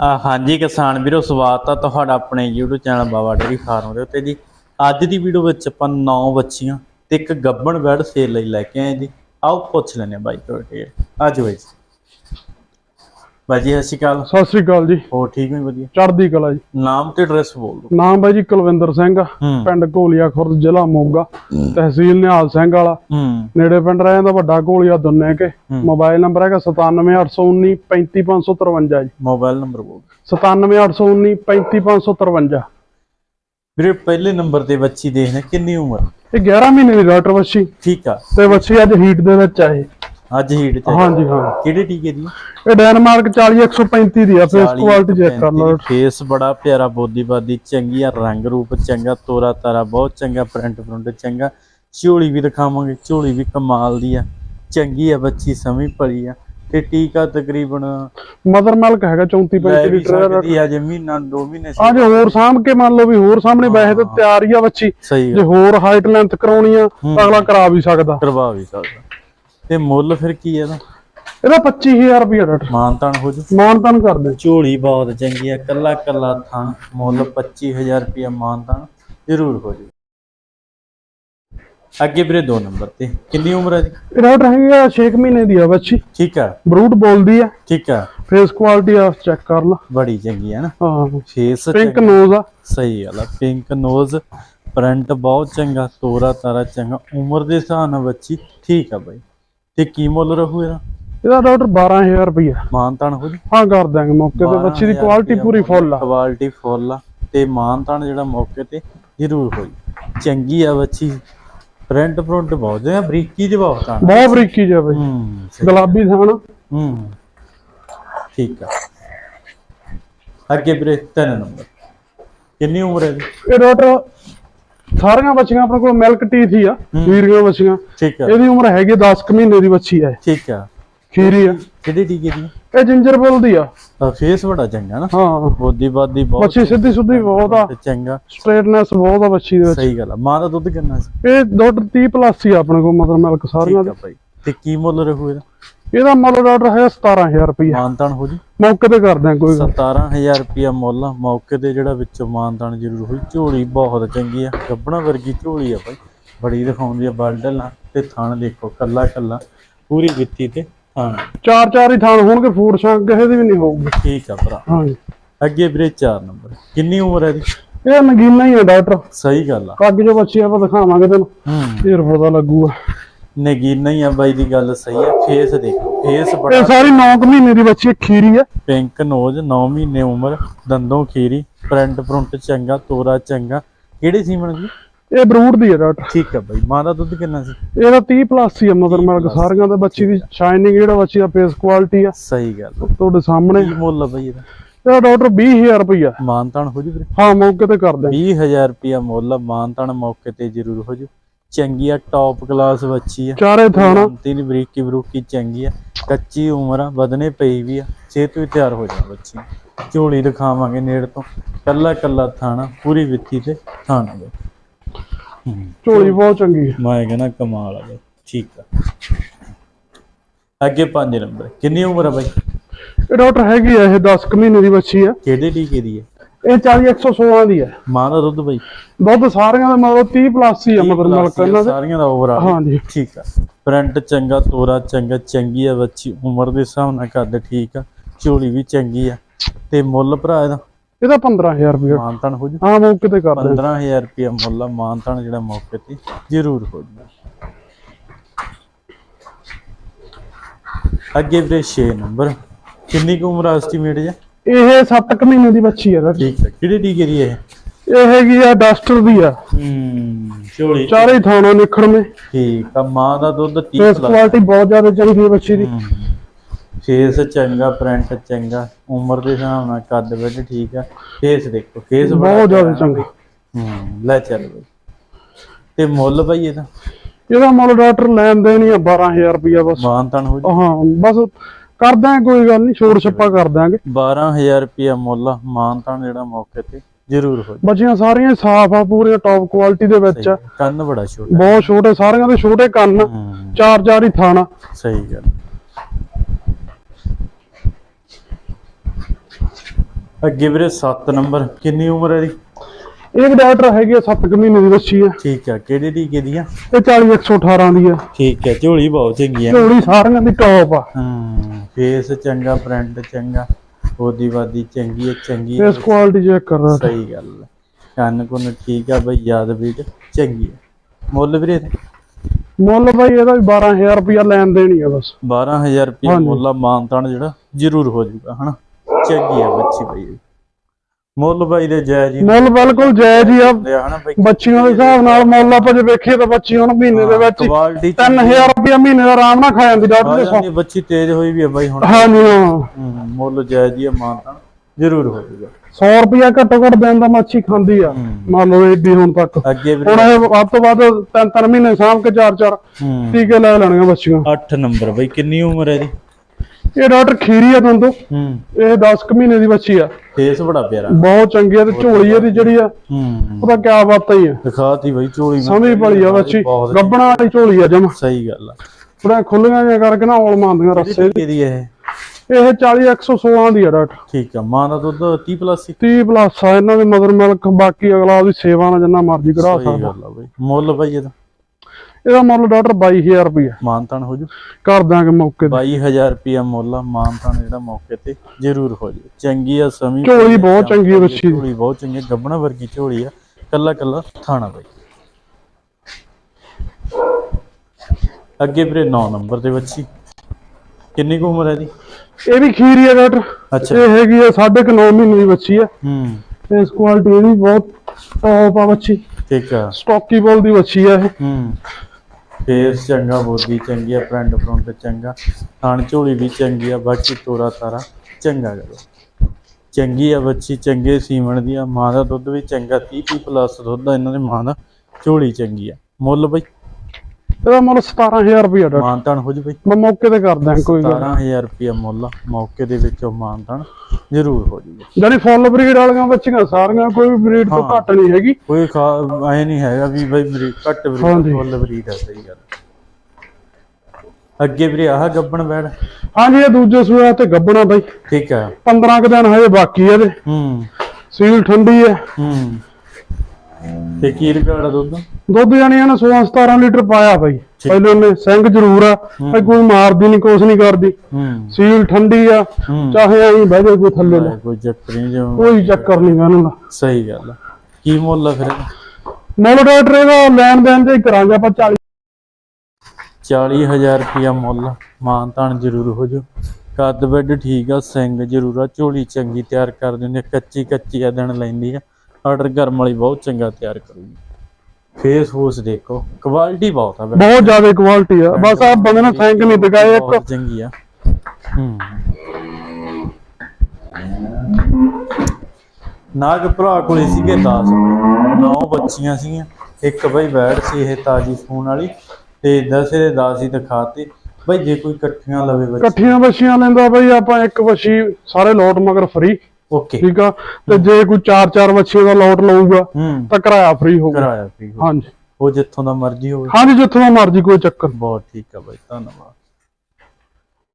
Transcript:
ਹਾਂਜੀ ਕਿਸਾਨ ਵੀਰੋ, ਸਵਾਗਤ ਆ ਤੁਹਾਡਾ ਆਪਣੇ YouTube channel Baba dairy farm ਦੇ ਉੱਤੇ ਜੀ। ਅੱਜ ਦੀ ਵੀਡੀਓ ਵਿੱਚ ਆਪਾਂ 9 ਬੱਚੀਆਂ ਤੇ ਇੱਕ ਗੱਬਣ ਬੈਡ ਸੇਲ ਲਈ ਲੈ ਕੇ ਆਏ ਜੀ। ਆਓ ਪੁੱਛ ਲੈਣੇ ਬਾਈ ਤੁਹਾਡੇ ਅੱਜ ਬਾਈ ਜੀ ਬਾਈ ਜੀ ਸਤਿ ਸ਼੍ਰੀ ਅਕਾਲ। ਸਤਿ ਸ੍ਰੀ ਅਕਾਲ ਜੀ। ਹੋਰ ਠੀਕ ਹੋ ਵਧੀਆ? ਚੜ੍ਹਦੀ ਕਲਾ ਜੀ। ਨਾਮ ਤੇ ਐਡਰੈਸ ਬੋਲ ਦਿਓ। ਨਾਮ ਬਾਈ ਜੀ ਕੁਲਵਿੰਦਰ ਸਿੰਘ ਪਿੰਡ ਘੋਲੀਆ ਖੁਰਦ ਜ਼ਿਲ੍ਹਾ ਮੋਗਾ। ਤਹਿਸੀਲ ਨਿਹਾਲ ਸਿੰਘ ਵਾਲਾ। ਨੇੜੇ ਪਿੰਡ ਰਹਿ ਜਾਂਦਾ ਵੱਡਾ ਘੋਲੀਆ ਦੁੰਨੇ ਕੇ। ਮੋਬਾਈਲ ਨੰਬਰ ਹੈਗਾ 97819 35553 ਜੀ। ਮੋਬਾਈਲ ਨੰਬਰ ਬੋਲ 97819 35553 ਵੀਰੇ ਪਹਿਲੇ ਨੰਬਰ ਤੇ ਬੱਚੀ ਦੇਖਦੇ ਕਿੰਨੀ ਉਮਰ? ਇਹ 11 ਮਹੀਨੇ ਦੀ ਡਾਕਟਰ ਬੱਚੀ। ਠੀਕ ਆ। ਤੇ ਬੱਚੀ ਅੱਜ ਹੀਟ ਦੇ ਵਿੱਚ ਆ ਇਹ। ਅੱਜ ਹੀਟ ਚ ਹਾਂਜੀ ਹਾਂ। ਕਿਹੜੇ ਟੀਕੇ ਦੀ? ਇਹ ਡੈਨਮਾਰਕ 40135 ਦੀ ਆ ਫੇਸ ਕੁਆਲਿਟੀ ਚੈੱਕ ਕਰ ਲਓ। ਫੇਸ ਬੜਾ ਪਿਆਰਾ ਬੋਦੀ ਬਾਦੀ ਚੰਗੀ ਆ ਰੰਗ ਰੂਪ ਚੰਗਾ ਤੋਰਾ ਤਾਰਾ ਬਹੁਤ ਚੰਗਾ ਪ੍ਰਿੰਟ ਪ੍ਰਿੰਟ ਚੰਗਾ। ਝੋਲੀ ਵੀ ਦਿਖਾਵਾਂਗੇ ਝੋਲੀ ਵੀ ਕਮਾਲ ਦੀ ਆ। ਚੰਗੀ ਆ ਬੱਚੀ ਸਮਝ ਪੜੀ ਆ। ਤੇ ਟੀਕਾ ਤਕਰੀਬਨ ਮਦਰ ਮਿਲਕ ਹੈਗਾ 34 ਲੈ 35 ਵੀ ਲੀਟਰ ਦਾ। ਸਕਦੀ ਆ ਜੇ ਮਹੀਨਾ ਦੋ ਮਹੀਨੇ ਸੀ। ਅੱਜ ਹੋਰ ਸਾਂਭ ਕੇ ਮੰਨ ਲਓ ਵੀ ਹੋਰ ਸਾਹਮਣੇ ਵੈਸੇ ਤਾਂ ਤਿਆਰ ਹੀ ਆ ਬੱਚੀ। ਜੇ ਹੋਰ ਹਾਈਟ ਲੈਂਥ ਕਰਾਉਣੀ ਆ ਅਗਲਾ ਕਰਾ ਵੀ ਸਕਦਾ। ਕਰਵਾ ਵੀ ਸਕਦਾ। ਤੇ ਮੁੱਲ ਫਿਰ ਕੀ ਇਹਦਾ? ਇਹਦਾ 25000 ਰੁਪਏ ਡਾਕਟਰ। ਮਾਨਤਾਨ ਹੋ ਜੂ। ਮਾਨ ਤਾਨ ਕਰਦੇ ਝੋਲੀ ਬਹੁਤ ਚੰਗੀ ਆ ਕੱਲਾ ਕੱਲਾ ਥਾਂ ਮੁੱਲ 25000 ਰੁਪਇਆ ਮਾਨਤਾਨ ਜ਼ਰੂਰ ਹੋ ਜੂ। ਅੱਗੇ ਵੀਰੇ ਦੋ ਨੰਬਰ ਤੇ ਕਿੰਨੀ ਉਮਰ ਹੈ ਜੀ? ਇਹ ਡਾਕਟਰ ਹੈਗੀ ਆ 6 ਮਹੀਨੇ ਦੀ ਆ ਬੱਚੀ। ਠੀਕ ਆ। ਬਰੂਟ ਬੋਲਦੀ ਆ। ਠੀਕ ਆ। ਫੇਸ ਕੁਆਲਿਟੀ ਆ ਚੈੱਕ ਕਰ ਲਾ। ਬੜੀ ਚੰਗੀ ਹੈ ਨਾ। ਹਾਂ। ਫੇਸ ਪਿੰਕ ਨੋਜ਼ ਆ। ਸਹੀ ਗੱਲ ਆ ਪਿੰਕ ਨੋਜ਼ ਪ੍ਰਿੰਟ ਬਹੁਤ ਚੰਗਾ ਤੋਰਾ ਤਾਰਾ ਚੰਗਾ। ਉਮਰ ਦੇ ਹਿਸਾਬ ਨਾਲ ਬੱਚੀ ਠੀਕ ਆ ਬਾਈ। ਤੇ ਕੀ ਮੁੱਲ ਰਹੂ ਇਹਦਾ? ਇਹਦਾ ਡਾਕਟਰ 12000 ਰੁਪਏ ਮਾਨਤਾਨ ਹੋ ਜੂ? ਹਾਂ ਕਰ ਦਾਂਗੇ ਮੌਕੇ ਤੇ। ਬੱਚੀ ਦੀ ਕੁਆਲਿਟੀ ਪੂਰੀ ਫੁੱਲ ਆ। ਕੁਆਲਿਟੀ ਫੁੱਲ ਆ। ਤੇ ਮਾਨਤਾਨ ਜਿਹੜਾ ਮੌਕੇ ਤੇ ਜ਼ਰੂਰ ਹੋਈ। ਚੰਗੀ ਆ ਬੱਚੀ। ਪ੍ਰਿੰਟ ਪ੍ਰਿੰਟ ਬਹੁਤ ਹੈ ਬਰੀਕੀ ਚ ਬਹੁਤ ਆ। ਬਹੁਤ ਬਰੀਕੀ ਜਿਹਾ ਬਈ। ਗੁਲਾਬੀ ਥਾਣ ਹੂੰ ਠੀਕ ਆ। ਅੱਗੇ ਵੀਰੇ ਤਿੰਨ ਨੰਬਰ। ਕਿੰਨੀ ਉਮਰ ਹੈ ਇਹ ਡਾਕਟਰ ਸਾਰੀਆਂ ਬੱਚੀਆਂ ਆਪਣੇ ਕੋਲ ਮਿਲਕ ਟੀਥ ਹੀ ਆ ਵੀਰੀਆਂ ਬੱਚੀਆਂ। ਠੀਕ ਆ। ਇਹਦੀ ਉਮਰ ਹੈਗੀ 10 ਕੁ ਮਹੀਨੇ ਦੀ ਬੱਚੀ ਆ। ਠੀਕ ਆ। ਖੀਰੀ ਆ। ਕਿਹੜੀ ਟੀਕੇ ਦੀ ਇਹ ਜਿੰਜਰ ਬੁੱਲ ਦੀ ਆ। ਫੇਸ ਬੜਾ ਚੰਗਾ ਨਾ। ਹਾਂ। ਬੋਦੀ ਬਾਦੀ ਬਹੁਤ ਬੱਚੀ ਸਿੱਧੀ ਸੁੱਧੀ ਬਹੁਤ ਆ। ਚੰਗਾ। ਸਟ੍ਰੇਟਨੈਸ ਬਹੁਤ ਆ ਬੱਚੀ ਦੇ ਵਿੱਚ। ਸਹੀ ਗੱਲ ਆ। ਮਾਂ ਦਾ ਦੁੱਧ ਕਿੰਨਾ ਸੀ? ਇਹ ਡਾਕਟਰ 30 ਪਲੱਸ ਹੀ ਆ ਆਪਣੇ ਕੋਲ ਮਤਲਬ ਮਿਲਕ ਸਾਰੀਆਂ ਭਾਈ ਤੇ ਕੀ ਮੁੱਲ ਰਹੂ ਇਹਦਾ ਦੇ ਇਹਦਾ ਮੁੱਲ ਡਾਕਟਰ ਹੈ 17000 ਰੁਪਏ ਮਾਨਤਾਨ ਹੋ ਜੀ? ਮੌਕੇ ਤੇ ਕਰਦੇ ਆ ਕੋਈ। ਗੱਲ 17000 ਰੁਪਿਆ ਮੁੱਲ ਆ। ਮੌਕੇ ਤੇ ਜਿਹੜਾ ਵਿੱਚੋਂ ਮਾਨਤਾਨ ਜ਼ਰੂਰ ਹੋਈ। ਝੋਲੀ ਬਹੁਤ ਚੰਗੀ ਆ। ਗੱਬਣਾ ਵਰਗੀ ਝੋਲੀ ਆ ਭਾਈ ਬੜੀ ਦਿਖਾਉਂਦੀ ਆ ਬਲਡਲਾਂ ਤੇ ਥਣ ਦੇਖੋ ਕੱਲਾ ਕੱਲਾ। ਪੂਰੀ ਵਿੱਤੀ ਤੇ ਥਣ। ਚਾਰ ਚਾਰ ਹੀ ਥਾਨ ਹੋਣਗੇ ਫੂਡ ਸ਼ਾਂਕ ਕਿਸੇ ਦੀ ਵੀ ਨਹੀਂ ਹੋਊਗੀ। ਠੀਕ ਆ ਭਰਾ। ਹਾਂਜੀ। ਅੱਗੇ ਵੀਰੇ 4 ਨੰਬਰ। ਕਿੰਨੀ ਉਮਰ ਹੈ ਦੀ ਇਹ ਨਗੀਨਾ ਹੀ ਆ ਡਾਕਟਰ। ਸਹੀ ਗੱਲ ਆ। ਕੱਗ ਜੋ ਬੱਚੀ ਆਪਾਂ ਦਿਖਾਵਾਂਗੇ ਤੈਨੂੰ। ਹੂੰ। ਫੇਰ ਪਤਾ ਲੱਗੂਗਾ। ਨਗੀਨਾ ਹੀ ਆ ਬਾਈ ਦੀ ਗੱਲ ਸਹੀ ਆ ਫੇਸ ਦੇਖੋ ਫੇਸ ਇਹ ਬੜਾ ਸਾਰੀ 9 ਮਹੀਨੇ ਦੀ ਬੱਚੀ ਖੀਰੀ ਆ। ਪਿੰਕ ਨੋਜ਼ 9 ਮਹੀਨੇ ਉਮਰ ਦੰਦੋਂ ਖੀਰੀ ਪ੍ਰਿੰਟ ਪ੍ਰਿੰਟ ਚੰਗਾ ਤੋਰਾ ਚੰਗਾ। ਕਿਹੜੇ ਸੀਮਨ ਦੀ ਇਹ ਬਰੂਟ ਦੀ ਆ ਡਾਕਟਰ ਠੀਕ ਆ ਬਾਈ ਮਾਂ ਦਾ ਦੁੱਧ ਕਿੰਨਾ ਸੀ? ਇਹਦਾ 30 ਪਲੱਸ ਆ ਮਦਰ ਮਿਲਕ ਸਾਰੀਆਂ ਦੇ ਬੱਚੀ ਦੀ ਸ਼ਾਈਨਿੰਗ ਜਿਹੜਾ ਬੱਚੀ ਦਾ ਫੇਸ ਕੁਆਲਿਟੀ ਆ ਸਹੀ ਗੱਲ। ਤੁਹਾਡੇ ਸਾਹਮਣੇ। ਕੀ ਮੁੱਲ ਆ ਬਾਈ ਇਹਦਾ? ਇਹਦਾ ਡਾਕਟਰ 20000 ਰੁਪਇਆ ਮਾਨਤਾਨ ਹੋ ਜੂ ਵੀਰੇ? ਹਾਂ ਮੌਕੇ ਤੇ ਕਰਦੇ 20000 ਰੁਪਿਆ ਮੁੱਲ ਆ, ਮਾਨਤਾਨ ਮੌਕੇ ਤੇ ਜ਼ਰੂਰ ਹੋ ਜੂ। ਚੰਗੀ ਆ ਟੌਪ ਕਲਾਸ ਬੱਚੀ ਆ। ਚਾਰੇ ਥਾਣਾ। ਤਿੰਨ ਬਰੀਕੀ ਬਰੂਕੀ ਚੰਗੀ ਆ। ਕੱਚੀ ਉਮਰ ਆ ਵਧਨੇ ਪਈ ਵੀ ਆ। ਸਿਹਤ ਵੀ ਤਿਆਰ ਹੋ ਜਾ ਬੱਚੀ ਝੋਲੀ ਦਿਖਾਵਾਂਗੇ ਨੇੜ ਤੋਂ। ਕੱਲਾ ਕੱਲਾ ਥਾਣਾ ਪੂਰੀ ਵਿੱਥੀ ਤੇ ਥਾਣਾ ਦੇ। ਝੋਲੀ ਬਹੁਤ ਚੰਗੀ ਆ। ਮੈਂ ਕਹਿੰਦਾ ਕਮਾਲ ਆ ਬਈ ਠੀਕ ਆ। ਅੱਗੇ 5 ਨੰਬਰ ਕਿੰਨੀ ਉਮਰ ਆ ਬਾਈ? ਇਹ ਡਾਕਟਰ ਹੈਗੀ ਆ ਇਹ 10 ਕੁ ਮਹੀਨੇ ਦੀ ਬੱਚੀ ਆ। ਕਿਹੜੇ ਟੀਕੇ ਦੀ ਹੈ ਇਹ 40 116 ਦੀ ਆ ਮਾਂ ਦਾ ਦੁੱਧ ਬਾਈ। ਦੁੱਧ ਸਾਰੀਆਂ ਦਾ ਮਤਲਬ 30 ਪਲੱਸ ਹੀ ਆ ਮਦਰ ਮਿਲਕ ਇਹਨਾਂ ਦੇ। ਸਾਰੀਆਂ ਦਾ ਓਵਰ ਆ। ਹਾਂਜੀ। ਠੀਕ ਆ। ਪ੍ਰਿੰਟ ਚੰਗਾ ਤੋਰਾ ਚੰਗਾ ਚੰਗੀ ਆ ਬੱਚੀ। ਉਮਰ ਦੇ ਹਿਸਾਬ ਨਾਲ ਕੱਦ ਠੀਕ ਆ। ਝੋਲੀ ਵੀ ਚੰਗੀ ਆ। ਤੇ ਮੁੱਲ ਭਰਾ ਇਹਦਾ? ਇਹਦਾ 15000 ਰੁਪਇਆ। ਮਾਨਤਾਨ ਹੋ ਜੂ? ਹਾਂ ਮੌਕੇ ਤੇ ਕਰਦੇ 15000 ਰੁਪਇਆ ਮੁੱਲ ਮਾਨਤਾਨ ਜਿਹੜਾ ਮੌਕੇ ਤੇ ਜ਼ਰੂਰ ਹੋ ਜੂ। ਅੱਗੇ ਵੀਰੇ 6 ਨੰਬਰ। ਕਿੰਨੀ ਕੁ ਉਮਰ ਐਸਟੀਮੇਟ ਹੈ ਇਹ 7 ਕੁ ਮਹੀਨੇ ਦੀ ਬੱਚੀ ਆ ਡਾਕਟਰ ਠੀਕ ਆ ਕਿਹੜੀ ਟੀਕੇ ਦੀ ਹੈ ਇਹ ਹੈਗੀ ਆ ਡਸਟਰ ਦੀ ਆ। ਹੂੰ ਝੋਲੀ ਚਾਰੇ ਹੀ ਥਾਣਾ ਨਿਖੜਵੇਂ ਠੀਕ ਆ ਮਾਂ ਦਾ ਦੁੱਧ 30 ਫੇਸ ਪਲੱਸ ਕੁਆਲਿਟੀ ਬਹੁਤ ਜ਼ਿਆਦਾ ਚੰਗੀ ਹੈ ਬੱਚੀ ਦੀ। ਫੇਸ ਚੰਗਾ ਪ੍ਰਿੰਟ ਚੰਗਾ ਉਮਰ ਦੇ ਹਿਸਾਬ ਨਾਲ ਕੱਦ ਵੱਡ ਠੀਕ ਆ। ਫੇਸ ਦੇਖੋ ਫੇਸ ਬਹੁਤ ਜ਼ਿਆਦਾ ਚੰਗਾ। ਹੂੰ ਲੈ ਚੱਲ ਬਈ। ਤੇ ਮੁੱਲ ਭਾਈ ਇਹਦਾ? ਇਹਦਾ ਮੁੱਲ ਡਾਕਟਰ ਲੈਣ ਦੇਣ ਹੀ ਆ 12000 ਰੁਪਇਆ ਬਸ। ਮਾਨਤਾਨ ਹੋ ਜੂ ਹਾਂ ਬਸ ਕਰ ਦਾਂਗੇ ਕੋਈ ਗੱਲ ਨਹੀਂ ਛੋੜ ਛੱਪਾ ਕਰ ਦਾਂਗੇ 12000 ਰੁਪਇਆ ਮੁੱਲ ਮਾਨਤਾਨ ਜਿਹੜਾ ਮੌਕੇ ਤੇ ਜ਼ਰੂਰ ਹੋ ਬੱਚੀਆਂ ਸਾਰੀਆਂ ਸਾਫ਼ ਆ ਪੂਰੀਆਂ ਟੌਪ ਕੁਆਲਿਟੀ ਦੇ ਵਿੱਚ ਕੰਨ ਬੜਾ ਛੋਟਾ ਬਹੁਤ ਛੋਟੇ ਸਾਰੀਆਂ ਦੇ ਛੋਟੇ ਕੰਨ ਚਾਰ ਚਾਰ ਹੀ ਥਾਣਾ। ਸਹੀ ਗੱਲ ਅੱਗੇ ਵੀਰੇ 7 ਨੰਬਰ ਕਿੰਨੀ ਉਮਰ ਹੈ ਦੀ ਇਹ ਡਾਕਟਰ ਹੈਗੀ ਆ 7 ਮਹੀਨੇ ਦੀ ਬੱਚੀ ਆ। ਠੀਕ ਹੈ ਕਿਹੜੀ ਟੀਕੇ ਦੀ ਆ? ਇਹ 40 118 ਦੀ ਆ। ਠੀਕ ਹੈ ਝੋਲੀ ਬਹੁਤ ਚੰਗੀ ਆ। ਝੋਲੀ ਸਾਰੀਆਂ ਦੀ ਟੌਪ ਆ। ਹੂੰ ਫੇਸ ਚੰਗਾ ਪ੍ਰਿੰਟ ਚੰਗਾ ਉਹਦੀ ਵਾਦੀ ਚੰਗੀ ਹੈ ਚੰਗੀ। ਇਸ ਕੁਆਲਿਟੀ ਚੈੱਕ ਕਰ ਰਹਾ ਸਹੀ ਗੱਲ ਹੈ ਕੰਨ ਕੁੰਨ ਠੀਕ ਆ ਬਈ ਯਾਦ ਬੀਟ ਚੰਗੀ ਹੈ ਮੁੱਲ ਵੀਰੇ ਮੁੱਲ ਬਾਈ ਇਹਦਾ ਵੀ 12000 ਰੁਪਇਆ ਲੈਣ ਦੇਣੀ ਆ ਬਸ। 12000 ਰੁਪਏ ਹਾਂਜੀ। ਮੁੱਲ ਆ ਮਾਨਤਾਨ ਜਿਹੜਾ ਜ਼ਰੂਰ ਹੋ ਜਾਊਗਾ ਹਨਾ? ਚੰਗੀ ਆ ਬੱਚੀ ਬਈ। ਮੁੱਲ ਬਾਈ ਦੇ ਜਾਇਜ਼ ਹੀ ਮੁੱਲ ਬਿਲਕੁਲ ਜਾਇਜ਼ ਹੀ ਆ। ਬੱਚੀਆਂ ਦੇ ਹਿਸਾਬ ਨਾਲ ਮੁੱਲ ਆਪਾਂ ਜੇ ਵੇਖੀਏ ਤਾਂ ਬੱਚੀਆਂ ਨੂੰ ਮਹੀਨੇ ਦੇ ਵਿੱਚ ਹੀ ਕੁਆਲਿਟੀ 3000 ਰੁਪਇਆ ਮਹੀਨੇ ਦਾ ਆਰਾਮ ਨਾਲ ਖਾ ਜਾਂਦੀ ਡਾਕਟਰ ਦੇ ਜਾਂਦੀ ਬੱਚੀ ਤੇਜ਼ ਹੋਈ ਵੀ ਆ ਬਾਈ ਹੁਣ। ਹਾਂਜੀ ਹਾਂ। ਮੁੱਲ ਜਾਇਜ਼ ਹੀ ਆ ਮਾਨਤਾਨ ਜ਼ਰੂਰ ਹੋ ਜਾਊਗਾ। 100 ਰੁਪਇਆ ਘੱਟੋ ਘੱਟ ਦਿਨ ਦਾ ਮੱਛੀ ਖਾਂਦੀ ਆ। ਮੰਨ ਲਓ ਏਡੀ ਹੁਣ ਤੱਕ। ਹੁਣ ਇਹ ਵੱਧ ਤੋਂ ਵੱਧ ਤਿੰਨ ਤਿੰਨ ਮਹੀਨੇ ਸਾਂਭ ਕੇ ਚਾਰ ਚਾਰ ਟੀਕੇ ਲੈ ਲੈਣੀਆਂ ਬੱਚੀਆਂ। 8 ਨੰਬਰ ਬਈ ਕਿੰਨੀ ਉਮਰ ਹੈ ਇਹਦੀ? ਇਹ ਡਾਕਟਰ ਖੀਰੀ ਆ ਦੰਦੋ ਇਹ 10 ਕੁ ਮਹੀਨੇ ਦੀ ਬੱਚੀ ਆ। ਫੇਸ ਬੜਾ ਪਿਆਰਾ। ਬਹੁਤ ਚੰਗੀ ਆ ਤੇ ਝੋਲੀ ਇਹਦੀ ਜਿਹੜੀ ਆ ਉਹਦਾ ਕਿਆ ਬਾਤ ਹੀ ਆ। ਦਿਖਾਤੀ ਬਈ ਝੋਲੀ ਸਮਝ ਭਲੀ ਆ ਬੱਚੀ। ਗੱਬਣਾ ਵਾਲੀ ਝੋਲੀ ਆ ਜਮ। ਸਹੀ ਗੱਲ ਆ। ਥੋੜਾ ਖੁੱਲੀਆਂ ਜਿਹਾ ਕਰਕੇ ਨਾ ਔਲ ਮਾਂਦੀਆਂ ਰੱਸੇ। ਕਿਹਦੀ ਇਹ? ਇਹ 40 116 ਦੀ ਆ ਡਾਕਟਰ। ਠੀਕ ਆ ਮਾਂ ਦਾ ਦੁੱਧ 30 ਪਲੱਸ ਸੀ। 30 ਪਲੱਸ ਆ ਇਹਨਾਂ ਦੇ ਮਦਰ ਮਿਲਕ ਬਾਕੀ ਅਗਲਾ ਉਹਦੀ ਸੇਵਾ ਨਾਲ ਜਿੰਨਾ ਮਰਜ਼ੀ ਕਰਾ ਸਕਦਾ। ਮੁੱਲ ਬਈ ਇਹਦਾ। ਇਹਦਾ ਮੁੱਲ ਡਾਕਟਰ 22000 ਰੁਪਇਆ ਮਾਨਤਾਨ ਹੋ ਜੂ। ਕਰ ਦਾਂਗੇ ਮੌਕੇ ਤੇ। 22000 ਰੁਪਿਆ ਮੁੱਲ ਆ ਮਾਨਤਾਨ ਜਿਹੜਾ ਮੌਕੇ ਤੇ ਜ਼ਰੂਰ ਹੋ ਜੂ। ਚੰਗੀ ਆ ਸਮੀ ਝੋਲੀ ਬਹੁਤ ਚੰਗੀ ਆ ਬੱਚੀ ਦੀ। ਝੋਲੀ ਬਹੁਤ ਚੰਗੀ ਗੱਬਣਾ ਵਰਗੀ ਝੋਲੀ ਆ ਕੱਲਾ ਕੱਲਾ ਥਾਣਾ ਬਈ। ਅੱਗੇ ਵੀਰੇ 9 ਨੰਬਰ ਤੇ ਬੱਚੀ। ਕਿੰਨੀ ਕੁ ਉਮਰ ਹੈ ਦੀ ਇਹ ਵੀ ਖੀਰੀ ਆ ਡਾਕਟਰ ਅੱਛਾ। ਇਹ ਹੈਗੀ ਆ ਸਾਢੇ ਕੁ ਨੌ ਮਹੀਨੇ ਦੀ ਬੱਚੀ ਆ। ਹੂੰ। ਇਸ ਕੁਆਲਿਟੀ ਇਹਦੀ ਬਹੁਤ ਟੌਪ ਆ ਬੱਚੀ। ਠੀਕ ਆ। ਸਟਾਕੀ ਬੋਲ ਦੀ ਬੱਚੀ ਆ ਇਹ। ਹੂੰ। ਫੇਸ ਚੰਗਾ ਬੋਦੀ ਚੰਗੀ ਆ ਫਰੰਟ ਫਰੰਟ ਚੰਗਾ। ਥਣ ਝੋਲੀ ਵੀ ਚੰਗੀ ਆ ਬਾਕੀ ਤੋਰਾ ਤਾਰਾ ਚੰਗਾ ਕਰੋ। ਚੰਗੀ ਆ ਬੱਚੀ, ਚੰਗੇ ਸੀਮਣ ਦੀ ਆ, ਮਾਂ ਦਾ ਦੁੱਧ ਵੀ ਚੰਗਾ 30 30 ਪਲੱਸ ਦੁੱਧ ਆ ਇਹਨਾਂ ਦੇ, ਮਾਂ ਦਾ ਝੋਲੀ ਚੰਗੀ ਆ। ਮੁੱਲ ਬਈ ਇਹਦਾ ਮੁੱਲ 17000 ਰੁਪਇਆ ਡਾਕਟਰ। ਮਾਨਤਾਨ ਹੋ ਜੂ ਬਈ। ਮੈਂ ਮੌਕੇ ਤੇ ਕਰ ਦਾਂ ਕੋਈ ਗੱਲ 17000 ਰੁਪਿਆ ਮੁੱਲ ਮੌਕੇ ਦੇ ਵਿੱਚ ਉਹ ਮਾਨਤਾਨ ਜ਼ਰੂਰ ਹੋ ਜੂਗਾ। ਜਾਨੀ ਫੁੱਲ ਬਰੀਡ ਵਾਲੀਆਂ ਬੱਚੀਆਂ ਸਾਰੀਆਂ ਕੋਈ ਵੀ ਬਰੀਡ ਤੋਂ ਹਾਂ। ਘੱਟ ਨਹੀਂ ਹੈਗੀ। ਕੋਈ ਐ ਨਹੀਂ ਹੈਗਾ ਵੀ ਬਈ ਬਰੀ ਘੱਟ ਬਰੀ ਹਾਂਜੀ। ਫੁੱਲ ਬਰੀਡ ਆ ਸਹੀ ਗੱਲ। ਅੱਗੇ ਵੀਰੇ ਆਹ ਗੱਬਣ ਬੈੜ। ਹਾਂਜੀ ਇਹ ਦੂਜੇ ਸੂਆ ਤੇ ਗੱਬਣਾ ਬਾਈ। ਠੀਕ ਆ। 15 ਕੁ ਦਿਨ ਹਜੇ ਬਾਕੀ ਆ ਇਹਦੇ। ਹੂੰ। ਸੀਲ ਠੰਡੀ ਹੈ ਹੂੰ। ਤੇ ਕੀ ਰਿਕਾਰਡ ਆ ਦੁੱਧ? ਦੁੱਧ ਜਾਨੀ ਇਹਨਾਂ 16 17 ਲੀਟਰ ਪਾਇਆ ਬਾਈ। ਪਹਿਲੇ ਉਹਨੇ ਸਿੰਘ ਜ਼ਰੂਰ ਆ ਭਾਈ ਕੋਈ ਮਾਰਦੀ ਨਹੀਂ ਕੁਛ ਨਹੀਂ ਕਰਦੀ। ਸੀਲ ਠੰਡੀ ਆ ਚਾਹੇ ਐਂ ਬਹਿ ਜਾਏ ਕੋਈ ਥੱਲੇ ਲੈ ਕੋਈ ਚੱਕਰ ਨਹੀਂ ਜੋ। ਕੋਈ ਚੱਕਰ ਨਹੀਂ ਇਹਨਾਂ ਦਾ ਸਹੀ ਗੱਲ ਕੀ ਮੁੱਲ ਆ ਫਿਰ? ਮੁੱਲ ਡਾਕਟਰ ਇਹਦਾ ਲੈਣ ਦੇਣ ਹੀ ਕਰਾਂਗੇ ਆਪਾਂ 40 40000 ਰੁਪਿਆ ਮੁੱਲ ਮਾਨਤਾਨ ਜ਼ਰੂਰ ਹੋ ਜੋ ਕੱਦ ਬੈੱਡ ਠੀਕ ਆ ਸਿੰਘ ਜ਼ਰੂਰ ਆ। ਝੋਲੀ ਚੰਗੀ ਤਿਆਰ ਕਰ ਦਿੰਦੇ ਕੱਚੀ ਕੱਚੀ ਆ ਦਿਨ ਲੈਂਦੀ ਆ। ਆਰਡਰ ਗਰਮ ਵਾਲੀ ਬਹੁਤ ਚੰਗਾ ਤਿਆਰ ਕਰੂਗੀ। ਫੇਸ ਫੂਸ ਦੇਖੋ ਕੁਆਲਿਟੀ ਬਹੁਤ ਆ ਬੈਡ ਬਹੁਤ ਜ਼ਿਆਦਾ ਕੁਆਲਿਟੀ ਆ। ਬਸ ਆ ਬੰਦੇ ਨੇ ਸਿੰਘ ਨਹੀਂ ਦਿਖਾਏ ਇੱਕ ਬਹੁਤ ਚੰਗੀ ਆ। ਹੂੰ। ਨਾਗ ਭਰਾ ਕੋਲੇ ਸੀਗੇ 10 ਨੌ ਬੱਚੀਆਂ ਸੀਗੀਆਂ। ਇੱਕ ਬਈ ਬੈੜ ਸੀ ਇਹ ਤਾਜੀ ਸੂਣ ਵਾਲੀ। ਤੇ ਦਸੇ ਦੇ 10 ਹੀ ਦਿਖਾਤੇ। ਬਈ ਜੇ ਕੋਈ ਇਕੱਠੀਆਂ ਲਵੇ ਬੱਚੀ ਇਕੱਠੀਆਂ ਬੱਛੀਆਂ ਲੈਂਦਾ ਬਈ ਆਪਾਂ ਇੱਕ ਬੱਛੀ ਸਾਰੇ ਲੋਟ ਮਗਰ ਫ੍ਰੀ ਓਕੇ ਠੀਕ ਆ? ਤੇ ਜੇ ਕੋਈ ਚਾਰ ਚਾਰ ਬੱਛੀਆਂ ਦਾ ਲੋਟ ਲਊਗਾ ਤਾਂ ਕਿਰਾਇਆ ਫ੍ਰੀ ਹੋਊਗਾ। ਕਰਾਇਆ ਵੀ ਹਾਂਜੀ। ਉਹ ਜਿੱਥੋਂ ਦਾ ਮਰਜ਼ੀ ਹੋਵੇ। ਹਾਂਜੀ ਜਿੱਥੋਂ ਦਾ ਮਰਜ਼ੀ ਕੋਈ ਚੱਕਰ ਬਹੁਤ ਠੀਕ ਆ ਬਈ ਧੰਨਵਾਦ।